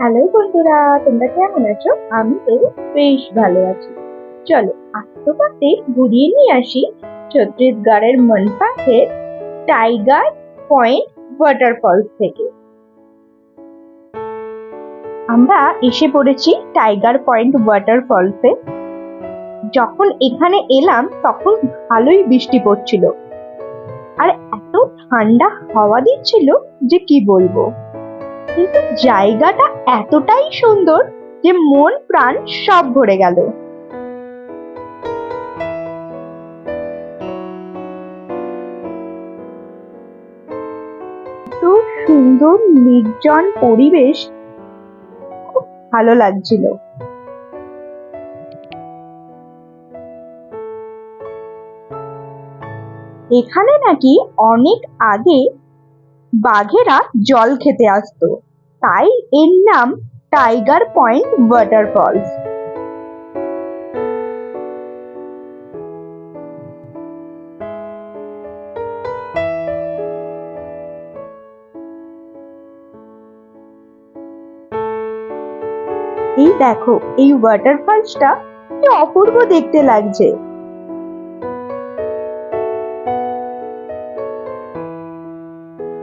Hello বন্ধুরা, তোমরা কেমন আছো? আমি তো বেশ ভালো আছি। চলো আত্মপাতে ঘুরিয়ে নিয়ে আসি ছত্তিশগড়ের মনপাথের টাইগার পয়েন্ট ওয়াটারফলস থেকে। আমরা এসে পড়েছি টাইগার পয়েন্ট ওয়াটারফলসে যখন এখানে এলাম, তখন ভালোই বৃষ্টি পড়ছিল। আর এত ঠান্ডা হাওয়া দিচ্ছিল যে কি বলব? কিন্তু জায়গাটা এতটাই সুন্দর যে মন, প্রাণ সব ভরে গেল। সুন্দর নির্জন পরিবেশ খুব ভালো লাগছিল। এখানে নাকি অনেক আগে বাঘেরা জল খেতে আসতো। তাই এর নাম টাইগার পয়েন্ট ওয়াটারফলস এই দেখো এই ওয়াটারফলসটা কি অপূর্ব দেখতে লাগছে।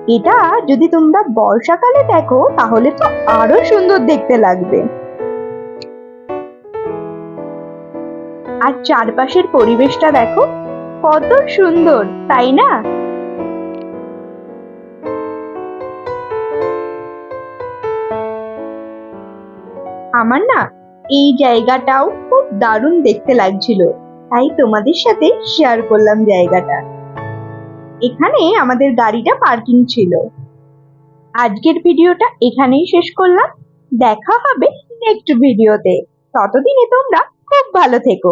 এটা যদি তোমরা বর্ষাকালে দেখো, তাহলে তো আরও সুন্দর দেখতে লাগবে। আর চারপাশের পরিবেশটা দেখো, কত সুন্দর, তাই না? আমার না এই জায়গাটাও খুব দারুণ দেখতে লাগছিল। তাই তোমাদের সাথে শেয়ার করলাম জায়গাটা। এখানে আমাদের গাড়িটা পার্কিং ছিল। আজকের ভিডিওটা এখানেই শেষ করলাম। দেখা হবে নেক্সট ভিডিওতে। ততদিনে তোমরা খুব ভালো থেকো।